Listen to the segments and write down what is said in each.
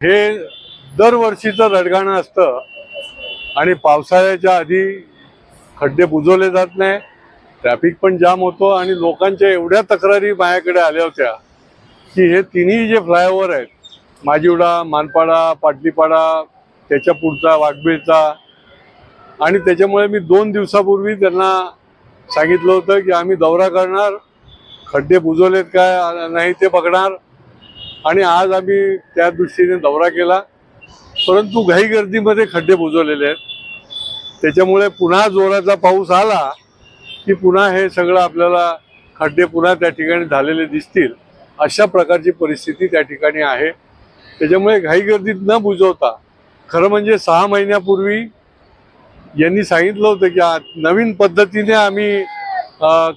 हे दरवर्षीचं रडगाणं असतं आणि पावसाळ्याच्या आधी खड्डे बुजवले जात नाही ट्रॅफिक पण जाम होतो आणि लोकांच्या एवढ्या तक्रारी माझ्याकडे आल्या होत्या की हे तिन्ही जे फ्लायओव्हर आहेत माजिवडा मानपाडा पाटलीपाडा त्याच्या पुढचा वाघबीळचा आणि त्याच्यामुळे मी दोन दिवसापूर्वी त्यांना सांगितलं होतं की आम्ही दौरा करणार खड्डे बुजवलेत काय नाही ते बघणार आणि आज आम्ही त्या दृष्टीने दौरा केला. परंतु घाई गर्दीमध्ये खड्डे बुजवलेले आहेत. त्याच्यामुळे पुन्हा जोराचा पाऊस आला की पुन्हा हे सगळं आपल्याला खड्डे पुन्हा त्या ठिकाणी झालेले दिसतील. अशा प्रकारची परिस्थिती त्या ठिकाणी आहे. त्याच्यामुळे घाई गर्दीत न बुजवता खरं म्हणजे सहा महिन्यापूर्वी यांनी सांगितलं होतं की नवीन पद्धतीने आम्ही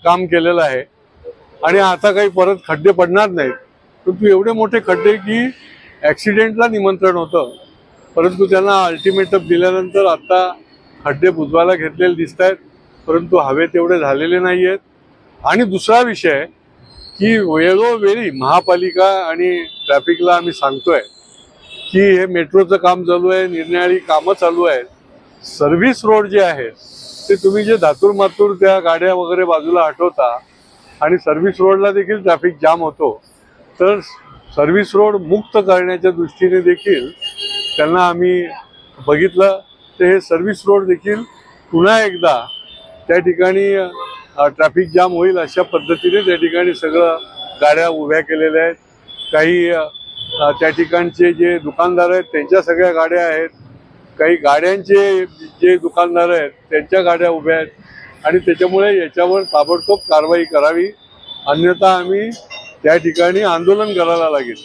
काम केलेलं आहे. आणि आता काही परत खड्डे पडणार नाहीत. परंतु एवढे मोठे खड्डे की ॲक्सिडेंटला निमंत्रण होतं. परंतु त्यांना अल्टिमेटम दिल्यानंतर आता खड्डे बुजवायला घेतलेले दिसत आहेत परंतु हवे तेवढे झालेले नाही आहेत आणि दुसरा विषय की वेळोवेळी महापालिका आणि ट्रॅफिकला आम्ही सांगतोय की हे मेट्रोचं काम चालू आहे निर्णयाळी कामं चालू आहेत. सर्व्हिस रोड जे आहे ते तुम्ही जे धातूर मातूर त्या गाड्या वगैरे बाजूला हटवता आणि सर्व्हिस रोडला देखील ट्रॅफिक जाम होतो. तर सर्व्हिस रोड मुक्त करण्याच्या दृष्टीने देखील त्यांना आम्ही बघितलं. तर हे सर्व्हिस रोड देखील पुन्हा एकदा त्या ठिकाणी ट्रॅफिक जाम होईल अशा पद्धतीने त्या ठिकाणी सगळं गाड्या उभ्या केलेल्या आहेत. काही त्या ठिकाणचे जे दुकानदार आहेत त्यांच्या सगळ्या गाड्या आहेत. काही गाड्यांचे जे दुकानदार आहेत त्यांच्या गाड्या उभ्या आहेत. आणि त्याच्यामुळे याच्यावर ताबडतोब कारवाई करावी. अन्यथा आम्ही त्या ठिकाणी आंदोलन करायला लागेल.